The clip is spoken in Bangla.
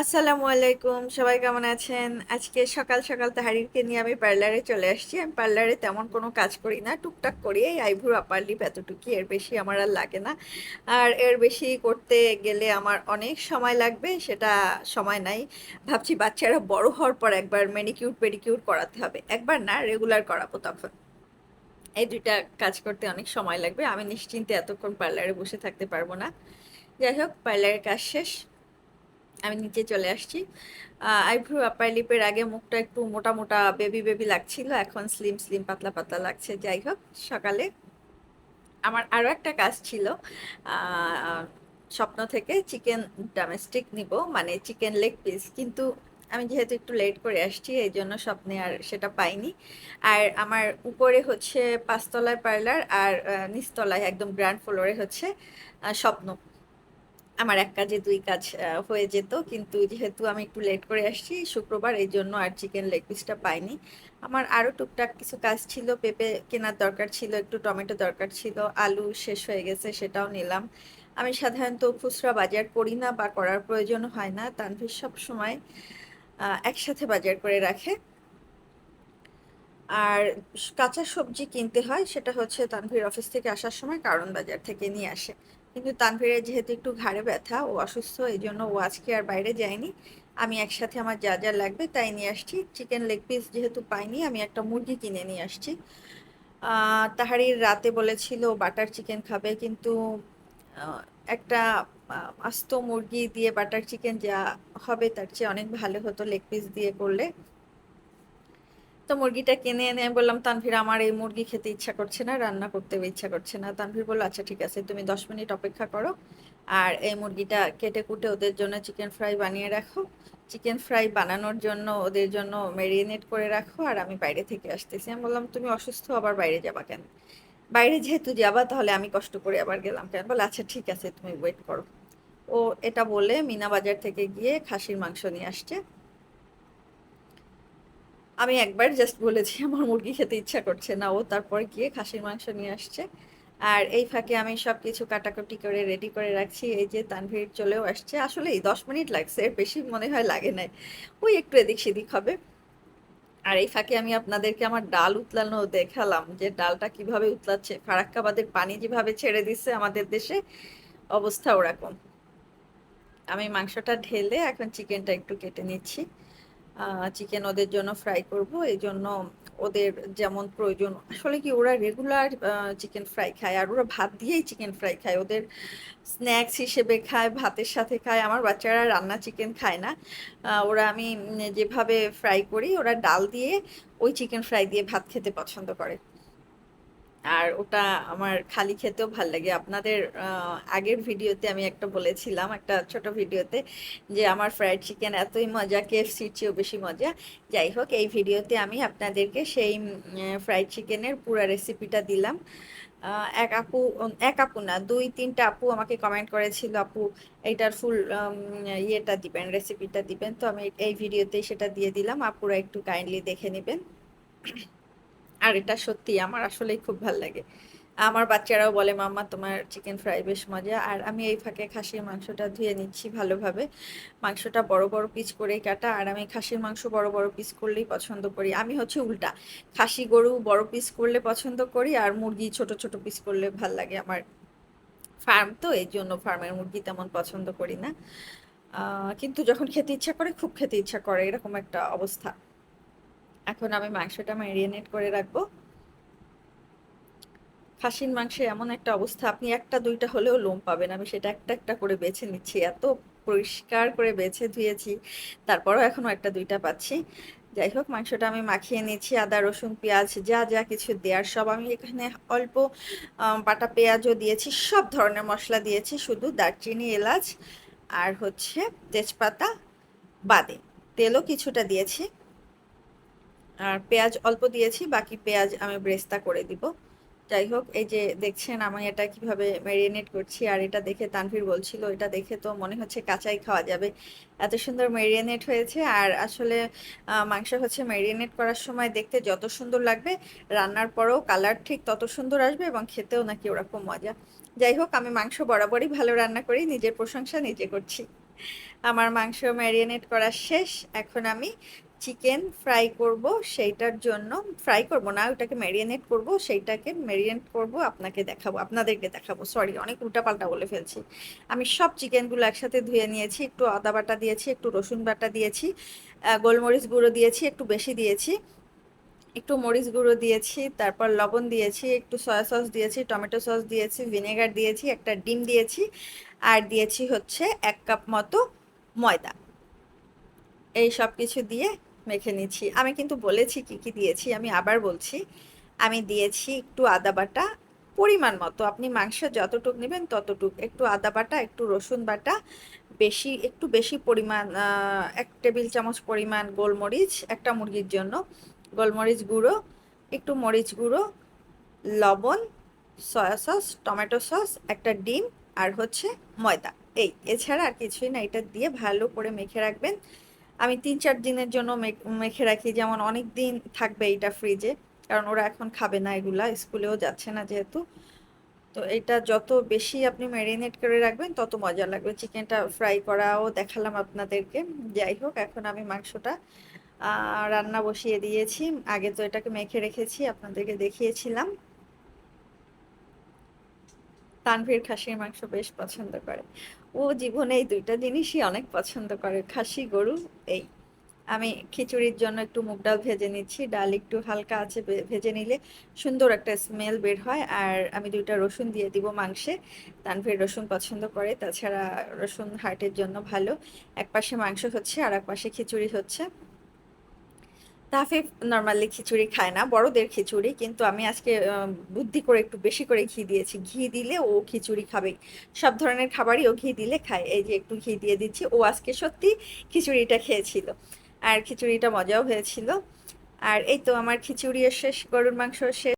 আসসালামু আলাইকুম, সবাই কেমন আছেন? আজকে সকাল সকাল তাহারিরকে নিয়ে আমি পার্লারে চলে আসছি। আমি পার্লারে তেমন কোনো কাজ করি না, টুকটাক করি এই আইব্রু আপার লিপ এতটুকুই, এর বেশি আমার আর লাগে না। আর এর বেশি করতে গেলে আমার অনেক সময় লাগবে, সেটা সময় নাই। ভাবছি বাচ্চারা বড় হওয়ার পর একবার ম্যানিকিউর পেডিকিউর করাতে হবে। একবার না রেগুলার করাবো তখন। এই দুইটা কাজ করতে অনেক সময় লাগবে। আমি নিশ্চিন্তে এতক্ষণ পার্লারে বসে থাকতে পারব না। যাই হোক, পার্লারের কাজ শেষ। আমি নিচে চলে আসছি। আইব্রু আপার লিপের আগে মুখটা একটু মোটা মোটা বেবি বেবি লাগছিল, এখন স্লিম স্লিম পাতলা পাতলা লাগছে। যাই হোক, সকালে আমার আরও একটা কাজ ছিল। স্বপ্ন থেকে চিকেন ডোমেস্টিক নিব মানে চিকেন লেগ পিস কিন্তু আমি যেহেতু একটু লেট করে আসছি, এই জন্য স্বপ্নে আর সেটা পাইনি। আর আমার উপরে হচ্ছে পাঁচতলায় পার্লার আর নিচতলায় একদম গ্র্যান্ড ফ্লোরে হচ্ছে স্বপ্ন। আমার এক কাজে দুই কাজ হয়ে যেত। কিন্তু যেহেতু আমি একটু লেট করে আসছি, শুক্রবার, এই জন্য আর চিকেন লেগ পিসটা পাইনি। আমার আরও টুকটাক কিছু কাজ ছিল, পেঁপে কেনার দরকার ছিল, একটু টমেটো দরকার ছিল, আলু শেষ হয়ে গেছে, সেটাও নিলাম। আমি সাধারণত খুচরা বাজার করি না বা করার প্রয়োজন হয় না, তানভীর সব সময় একসাথে বাজার করে রাখে। আর কাঁচা সবজি কিনতে হয়, সেটা হচ্ছে তানভীর অফিস থেকে আসার সময় কারণ বাজার থেকে নিয়ে আসে। কিন্তু তানভীরের যেহেতু একটু ঘাড়ে ব্যথা, ও অসুস্থ, এই জন্য ও আজকে আর বাইরে যায়নি। আমি একসাথে আমার যা যা লাগবে তাই নিয়ে আসছি। চিকেন লেগ পিস যেহেতু পাইনি, আমি একটা মুরগি কিনে নিয়ে আসছি। তাহারির রাতে বলেছিল বাটার চিকেন খাবে, কিন্তু একটা আস্ত মুরগি দিয়ে বাটার চিকেন যা হবে তার চেয়ে অনেক ভালো হতো লেগ পিস দিয়ে করলে। তো মুরগিটা কিনে এনে আমি বললাম, তানভীর, আমার এই মুরগি খেতে ইচ্ছা করছে না, রান্না করতে ইচ্ছা করছে না। তানভীর বলল আচ্ছা ঠিক আছে, তুমি দশ মিনিট অপেক্ষা করো। আর এই মুরগিটা কেটে কুটে ওদের জন্য চিকেন ফ্রাই বানিয়ে রাখো। চিকেন ফ্রাই বানানোর জন্য ওদের জন্য ম্যারিনেট করে রাখো আর আমি বাইরে থেকে আসতেছি। আমি বললাম, তুমি অসুস্থ, আবার বাইরে যাবা কেন? বাইরে যেহেতু যাবা, তাহলে আমি কষ্ট করে আবার গেলাম কেন? বলে আচ্ছা ঠিক আছে, তুমি ওয়েট করো। ও এটা বলে মিনা বাজার থেকে গিয়ে খাসির মাংস নিয়ে আসছে। আমি একবার জাস্ট বলেছি, আমার মুরগি খেতে ইচ্ছা করছে না। ও তারপরে গিয়ে খাসির মাংস নিয়ে আসছে। আর এই ফাঁকে আমি সব কিছু কাটাকুটি করে রেডি করে রাখছি। এই যে তানভীর চলেও আসছে। আসলে এই দশ মিনিট লাগছে, এর বেশি মনে হয় লাগে নাই। ওই একটু এদিক সেদিক হবে। আর এই ফাঁকে আমি আপনাদেরকে আমার ডাল উতলানো দেখালাম, যে ডালটা কীভাবে উতলাচ্ছে। ফারাক্কাবাদের পানি যেভাবে ছেড়ে দিচ্ছে আমাদের দেশে, অবস্থা ওরকম। আমি মাংসটা ঢেলে এখন চিকেনটা একটু কেটে নিচ্ছি। চিকেন ওদের জন্য ফ্রাই করব, এই জন্য ওদের যেমন প্রয়োজন, আসলে কি ওরা রেগুলার চিকেন ফ্রাই খায়, আর ওরা ভাত দিয়েই চিকেন ফ্রাই খায়, ওদের স্ন্যাক্স হিসেবে খায়, ভাতের সাথে খায়, আমার বাচ্চারা রান্না চিকেন খায় না ওরা আমি যেভাবে ফ্রাই করি, ওরা ডাল দিয়ে ওই চিকেন ফ্রাই দিয়ে ভাত খেতে পছন্দ করে। আর ওটা আমার খালি খেতেও ভালো লাগে। আপনাদের আগের ভিডিওতে আমি একটা বলেছিলাম, একটা ছোট ভিডিওতে, যে আমার ফ্রাইড চিকেন এতই মজা কেএফসির চেয়েও বেশি মজা। যাই হোক, এই ভিডিওতে আমি আপনাদেরকে সেই ফ্রাইড চিকেনের পুরো রেসিপিটা দিলাম। এক আপু এক আপু না, দুই তিনটা আপু আমাকে কমেন্ট করেছিল, আপু, এইটার ফুল ইয়েটা দিবেন রেসিপিটা দিবেন। তো আমি এই ভিডিওতেই সেটা দিয়ে দিলাম। আপুরা একটু কাইন্ডলি দেখে নেবেন। আর এটা সত্যি আমার আসলেই খুব ভালো লাগে। আমার বাচ্চারাও বলে, মাম্মা, তোমার চিকেন ফ্রাই বেশ মজা। আর আমি এই ফাঁকে খাসির মাংসটা ধুয়ে নিচ্ছি ভালোভাবে। মাংসটা বড় বড় পিস করেই কাটা, আর আমি খাসির মাংস বড় বড় পিস করলেই পছন্দ করি। আমি হচ্ছে উল্টা, খাসি গরু বড় পিস করলে পছন্দ করি, আর মুরগি ছোট ছোট পিস করলে ভালো লাগে আমার ফার্ম তো এই জন্য ফার্মের মুরগি তেমন পছন্দ করি না। কিন্তু যখন খেতে ইচ্ছা করে, খুব খেতে ইচ্ছা করে, এরকম একটা অবস্থা। এখন আমি মাংসটা ম্যারিনেট করে রাখব। খাসির মাংসে এমন একটা অবস্থা, আপনি একটা দুইটা হলেও লোম পাবেন। আমি সেটা একটা একটা করে বেছে নিচ্ছি, এত পরিষ্কার করে বেছে ধুয়েছি, তারপরও এখনও একটা দুইটা পাচ্ছি। যাই হোক, মাংসটা আমি মাখিয়ে নিচ্ছি, আদা, রসুন, পেঁয়াজ, যা যা কিছু দেওয়ার সব আমি এখানে অল্প বাটা পেঁয়াজও দিয়েছি, সব ধরনের মশলা দিয়েছি, শুধু দারচিনি, এলাচ আর হচ্ছে তেজপাতা বাদে তেলও কিছুটা দিয়েছি। আর পেঁয়াজ অল্প দিয়েছি, বাকি পেঁয়াজ আমি ব্রেস্তা করে দিব। যাই হোক, এই যে দেখছেন আমি এটা কীভাবে ম্যারিনেট করছি, আর এটা দেখে তানভীর বলছিল, এটা দেখে তো মনে হচ্ছে কাঁচাই খাওয়া যাবে। এত সুন্দর ম্যারিনেট হয়েছে, আর আসলে মাংস হচ্ছে ম্যারিনেট করার সময় দেখতে যত সুন্দর লাগবে, রান্নার পরেও কালার ঠিক তত সুন্দর আসবে এবং খেতেও নাকি ওরকম মজা। যাই হোক, আমি মাংস বরাবরই ভালো রান্না করি, নিজের প্রশংসা নিজে করছি। আমার মাংস ম্যারিনেট করা শেষ, এখন আমি চিকেন ফ্রাই করব, সেইটার জন্য ফ্রাই করব না, ওটাকে ম্যারিনেট করব, সেইটাকে ম্যারিনেট করব, আপনাকে দেখাবো, আপনাদেরকে দেখাবো সরি অনেক উল্টাপাল্টা বলে ফেলছি। আমি সব চিকেনগুলো একসাথে ধুয়ে নিয়েছি, একটু আদা বাটা দিয়েছি, একটু রসুন বাটা দিয়েছি গোলমরিচ গুঁড়ো দিয়েছি, একটু বেশি দিয়েছি, একটু মরিচ গুঁড়ো দিয়েছি, তারপর লবণ দিয়েছি, একটু সয়া সস দিয়েছি টমেটো সস দিয়েছি ভিনেগার দিয়েছি, একটা ডিম দিয়েছি, আর দিয়েছি হচ্ছে এক কাপ মতো ময়দা। এই সব কিছু দিয়ে মেখে নিচ্ছি। আমি কিন্তু বলেছি কি কি দিয়েছি, আমি আবার বলছি। আমি দিয়েছি একটু আদা বাটা, পরিমাণ মতো। আপনি মাংস যতটুক নেবেন ততটুক। একটু আদা বাটা, একটু রসুন বাটা, বেশি, একটু বেশি পরিমাণ এক টেবিল চামচ পরিমাণ গোলমরিচ, একটা মুরগির জন্য। গোলমরিচ গুঁড়ো, একটু মরিচ গুঁড়ো, লবণ, সয়া সস, টমেটো সস, একটা ডিম, আর হচ্ছে ময়দা। এই, এছাড়া আর কিছুই না। এটা দিয়ে ভালো করে মেখে রাখবেন। আমি তিন চার দিনের জন্য মেখ- রাখি। যেমন অনেক দিন থাকবে এটা ফ্রিজে কারণ ওরা এখন খাবে না এগুলা, স্কুলেও যাচ্ছে না যেহেতু। তো এটা যত বেশি আপনি ম্যারিনেট করে রাখবেন, তত মজা লাগবে। চিকেনটা ফ্রাই করাও দেখালাম আপনাদেরকে। যাই হোক, এখন আমি মাংসটা রান্না বসিয়ে দিয়েছি। আগে তো এটাকে মেখে রেখেছি, আপনাদেরকে দেখিয়েছিলাম। তানভীর খাসির মাংস বেশ পছন্দ করে। ও জীবনে এই দুইটা জিনিসই অনেক পছন্দ করে। খাসি, গরু, এই। আমি খিচুড়ির জন্য একটু মুগ ডাল ভেজে নিচ্ছি। ডাল একটু হালকা আছে ভেজে নিলে সুন্দর একটা স্মেল বের হয়। আর আমি দুইটা রসুন দিয়ে দিব মাংসে। তানভীর রসুন পছন্দ করে। তাছাড়া রসুন হার্টের জন্য ভালো। এক পাশে মাংস হচ্ছে আর এক পাশে খিচুড়ি হচ্ছে। তাফিফ নর্মালি খিচুড়ি খায় না, বড়দের খিচুড়ি, কিন্তু আমি আজকে বুদ্ধি করে একটু বেশি করে ঘি দিয়েছি। ঘি দিলে ও খিচুড়ি খাবে। সব ধরনের খাবারই ও ঘি দিলে খায়। এই যে একটু ঘি দিয়ে দিচ্ছি। ও আজকে সত্যি খিচুড়িটা খেয়েছিল। আর খিচুড়িটা মজাও হয়েছিল। আর এই তো আমার খিচুড়িও শেষ, গরুর মাংস শেষ।